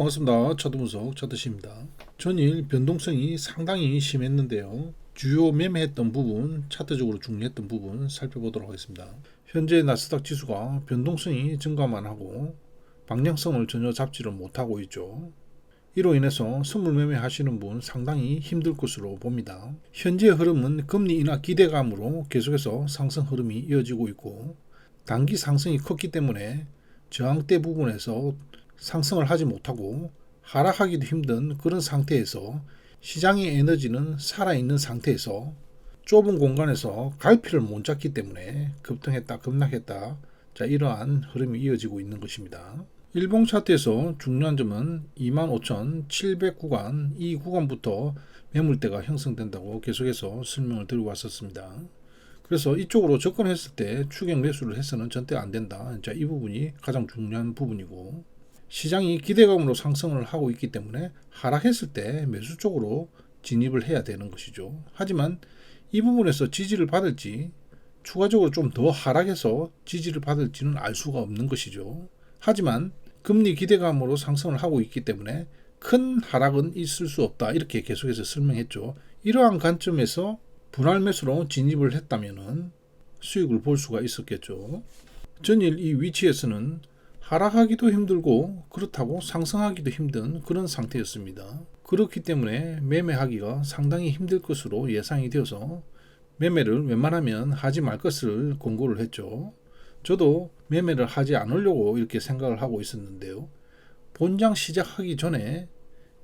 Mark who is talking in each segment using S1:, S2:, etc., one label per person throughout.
S1: 반갑습니다. 차도분석 차트시입니다. 전일 변동성이 상당히 심했는데요. 주요 매매했던 부분, 차트적으로 중요했던 부분 살펴보도록 하겠습니다. 현재 나스닥 지수가 변동성이 증가만 하고 방향성을 전혀 잡지를 못하고 있죠. 이로 인해서 선물 매매 하시는 분 상당히 힘들 것으로 봅니다. 현재 흐름은 금리 인하 기대감으로 계속해서 상승 흐름이 이어지고 있고 단기 상승이 컸기 때문에 저항대 부분에서 상승을 하지 못하고 하락하기도 힘든 그런 상태에서 시장의 에너지는 살아있는 상태에서 좁은 공간에서 갈피를 못 잡기 때문에 급등했다 급락했다 자 이러한 흐름이 이어지고 있는 것입니다. 일봉 차트에서 중요한 점은 25,700 구간 이 구간부터 매물대가 형성된다고 계속해서 설명을 드리고 왔었습니다. 그래서 이쪽으로 접근했을 때 추격 매수를 해서는 절대 안 된다. 자, 이 부분이 가장 중요한 부분이고 시장이 기대감으로 상승을 하고 있기 때문에 하락했을 때 매수 쪽으로 진입을 해야 되는 것이죠. 하지만 이 부분에서 지지를 받을지 추가적으로 좀 더 하락해서 지지를 받을지는 알 수가 없는 것이죠. 하지만 금리 기대감으로 상승을 하고 있기 때문에 큰 하락은 있을 수 없다. 이렇게 계속해서 설명했죠. 이러한 관점에서 분할 매수로 진입을 했다면은 수익을 볼 수가 있었겠죠. 전일 이 위치에서는 하락하기도 힘들고 그렇다고 상승하기도 힘든 그런 상태였습니다. 그렇기 때문에 매매하기가 상당히 힘들 것으로 예상이 되어서 매매를 웬만하면 하지 말 것을 권고를 했죠. 저도 매매를 하지 않으려고 이렇게 생각을 하고 있었는데요. 본장 시작하기 전에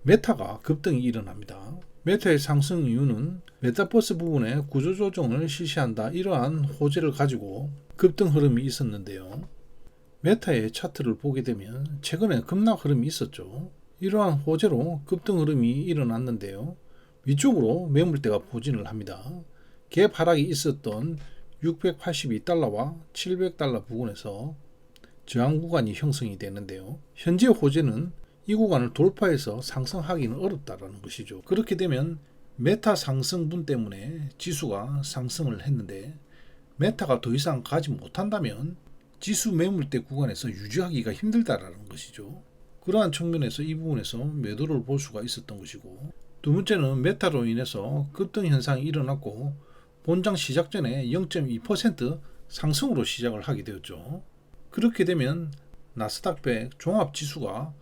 S1: 메타가 급등이 일어납니다. 메타의 상승 이유는 메타버스 부분에 구조조정을 실시한다 이러한 호재를 가지고 급등 흐름이 있었는데요. 메타의 차트를 보게 되면 최근에 급락 흐름이 있었죠. 이러한 호재로 급등 흐름이 일어났는데요. 위쪽으로 매물대가 포진을 합니다. 갭 하락이 있었던 682달러와 700달러 부근에서 저항 구간이 형성이 되는데요. 현재 호재는 이 구간을 돌파해서 상승하기는 어렵다라는 것이죠. 그렇게 되면 메타 상승분 때문에 지수가 상승을 했는데 메타가 더 이상 가지 못한다면 지수 매물대 구간에서 유지하기가 힘들다라는 것이죠. 그러한 측면에서 이 부분에서 매도를 볼 수가 있었던 것이고 두 번째는 메타로 인해서 급등 현상이 일어났고 본장 시작 전에 0.2% 상승으로 시작을 하게 되었죠. 그렇게 되면 나스닥 100 종합 지수가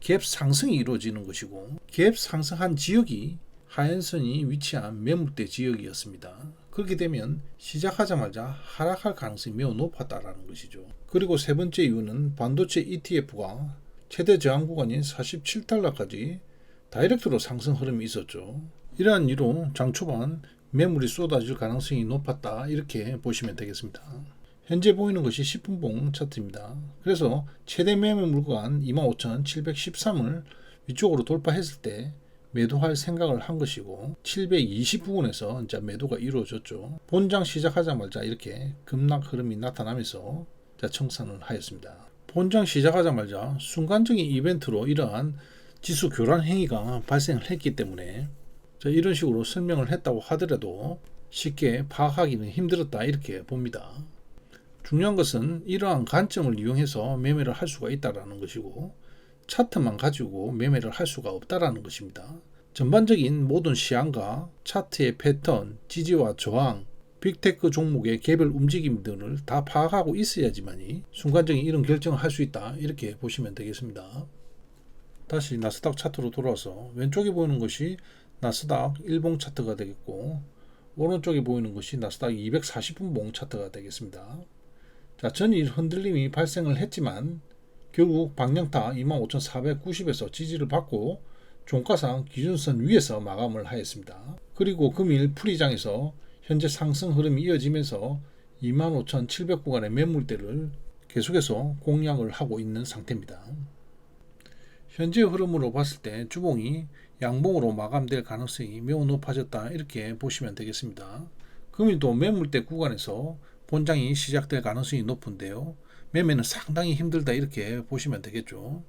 S1: 갭 상승이 이루어지는 것이고 갭 상승한 지역이 하연선이 위치한 매물대 지역이었습니다. 그렇게 되면 시작하자마자 하락할 가능성이 매우 높았다라는 것이죠. 그리고 세 번째 이유는 반도체 ETF가 최대 저항 구간인 47달러까지 다이렉트로 상승 흐름이 있었죠. 이러한 이유로 장 초반 매물이 쏟아질 가능성이 높았다 이렇게 보시면 되겠습니다. 현재 보이는 것이 10분봉 차트입니다. 그래서 최대 매매 물건 25,713을 위쪽으로 돌파했을 때 매도할 생각을 한 것이고 720 부분에서 이제 매도가 이루어졌죠. 본장 시작하자마자 이렇게 급락 흐름이 나타나면서 청산을 하였습니다. 본장 시작하자마자 순간적인 이벤트로 이러한 지수 교란 행위가 발생을 했기 때문에 이런 식으로 설명을 했다고 하더라도 쉽게 파악하기는 힘들었다 이렇게 봅니다. 중요한 것은 이러한 관점을 이용해서 매매를 할 수가 있다라는 것이고 차트만 가지고 매매를 할 수가 없다라는 것입니다. 전반적인 모든 시향과 차트의 패턴, 지지와 저항, 빅테크 종목의 개별 움직임 등을 다 파악하고 있어야지만이 순간적인 이런 결정을 할 수 있다 이렇게 보시면 되겠습니다. 다시 나스닥 차트로 돌아와서 왼쪽에 보이는 것이 나스닥 일봉 차트가 되겠고 오른쪽에 보이는 것이 나스닥 240분봉 차트가 되겠습니다. 자, 전일 흔들림이 발생을 했지만 결국 방향타 25,490에서 지지를 받고 종가상 기준선 위에서 마감을 하였습니다. 그리고 금일 풀이장에서 현재 상승 흐름이 이어지면서 25,700 구간의 매물대를 계속해서 공략을 하고 있는 상태입니다. 현재 흐름으로 봤을 때 주봉이 양봉으로 마감될 가능성이 매우 높아졌다 이렇게 보시면 되겠습니다. 금일도 매물대 구간에서 본장이 시작될 가능성이 높은데요. 매매는 상당히 힘들다 이렇게 보시면 되겠죠.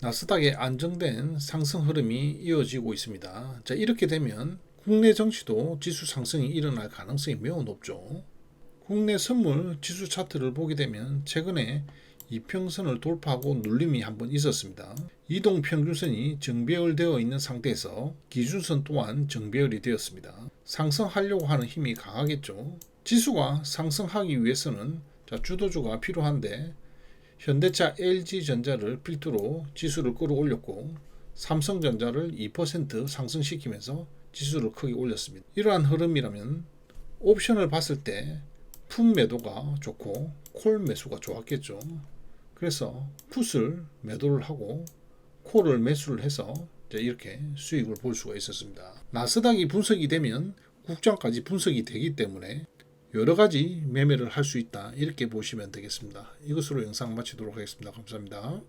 S1: 나스닥의 안정된 상승 흐름이 이어지고 있습니다. 자, 이렇게 되면 국내 정치도 지수 상승이 일어날 가능성이 매우 높죠. 국내 선물 지수 차트를 보게 되면 최근에 이평선을 돌파하고 눌림이 한번 있었습니다. 이동 평균선이 정배열되어 있는 상태에서 기준선 또한 정배열이 되었습니다. 상승하려고 하는 힘이 강하겠죠. 지수가 상승하기 위해서는 자, 주도주가 필요한데 현대차 LG전자를 필두로 지수를 끌어올렸고 삼성전자를 2% 상승시키면서 지수를 크게 올렸습니다. 이러한 흐름이라면 옵션을 봤을 때풋 매도가 좋고 콜 매수가 좋았겠죠. 그래서 풋을 매도를 하고 콜을 매수를 해서 이렇게 수익을 볼 수가 있었습니다. 나스닥이 분석이 되면 국장까지 분석이 되기 때문에 여러 가지 매매를 할 수 있다 이렇게 보시면 되겠습니다. 이것으로 영상 마치도록 하겠습니다. 감사합니다.